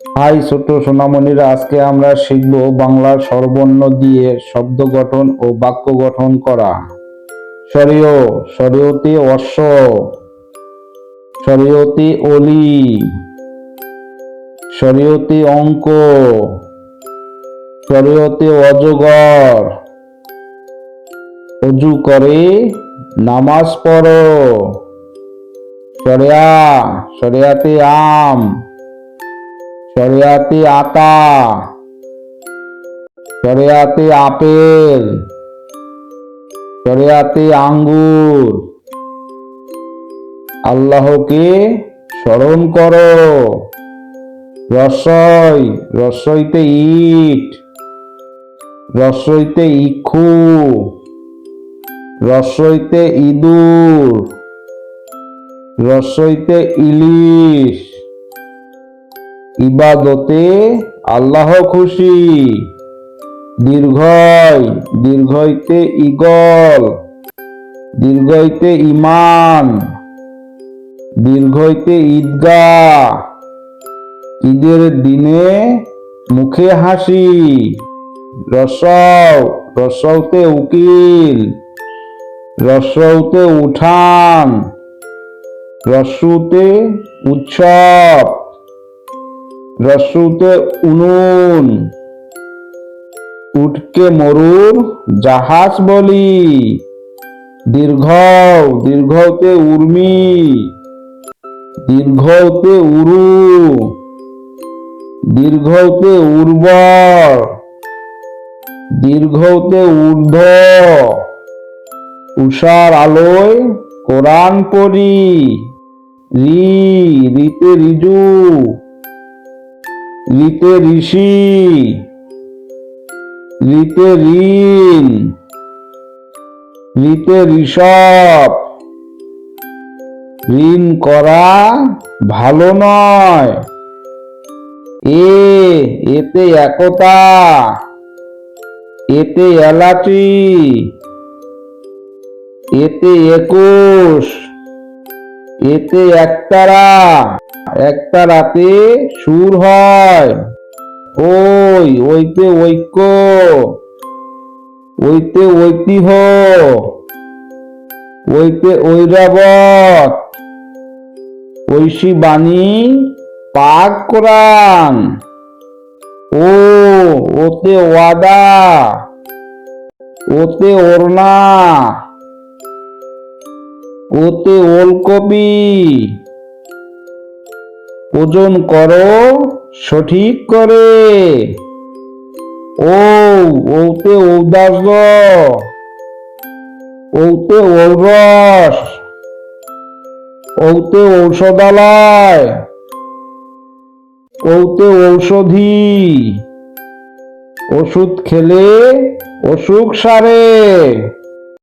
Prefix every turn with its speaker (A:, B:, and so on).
A: High ছোট সোনামণিরা, আজকে আমরা শিখব বাংলার স্বরবর্ণ দিয়ে শব্দ গঠন ও বাক্য গঠন করা। সরিয় সরিয়তে অশ্ব। সরিয়তে অলি। সরিয়তে অঙ্ক। সরিয়তে অজগর। অজু করে নামাজ পড়ো। সরিয়া, সরিয়াতে আম। সরিয়াতে আতা। সরিয়াতে আপেল। সরিয়াতে আঙ্গুর। আল্লাহকে স্মরণ করো। রসই, রসইতে ইট। রসইতে ইক্ষু। রসইতে ইঁদুর। রসইতে ইলিশ। ইবাদতে আল্লাহ খুশি। দীর্ঘয় দীর্ঘইতে ইগল দীর্ঘইতে ইমান দীর্ঘইতে ঈদগাহ। ঈদের দিনে মুখে হাসি, রসও রসৌতে উকিল রসৌতে উঠান রসুতে উৎসব। রসুতে উনুন, উটকে মরুর জাহাজ বলি। দীর্ঘ, দীর্ঘতে উর্মি, দীর্ঘতে উরু, দীর্ঘতে উর্বর, দীর্ঘতে ঊর্ধ্ব। উষার আলোয় কোরআন পড়ি, রি, রিতে রিজু। রিতে ঋষি। রিতে ঋণ। রিতে ঋষভ। ঋণ করা ভালো নয়। এ, এতে একতা। এতে এলাচি। এতে একুশ। এতে একতারা। একতারাতে সুর হয়। ওই, ওইতে ঐক্য। ওইতে ঐতিহ্য। ওইতে ঐরাবত। ঐশী বাণী পাক কোরআন ও, ওতে ওয়াদা। ওতে ওরনা ওতে ওলকপি ওজন করো, সঠিক করে। ও ওতে ঔদাস ওতে ঔরস। ওতে ঔষধালয়। ওতে ঔষধি। ওষুধ খেলে অসুখ সারে।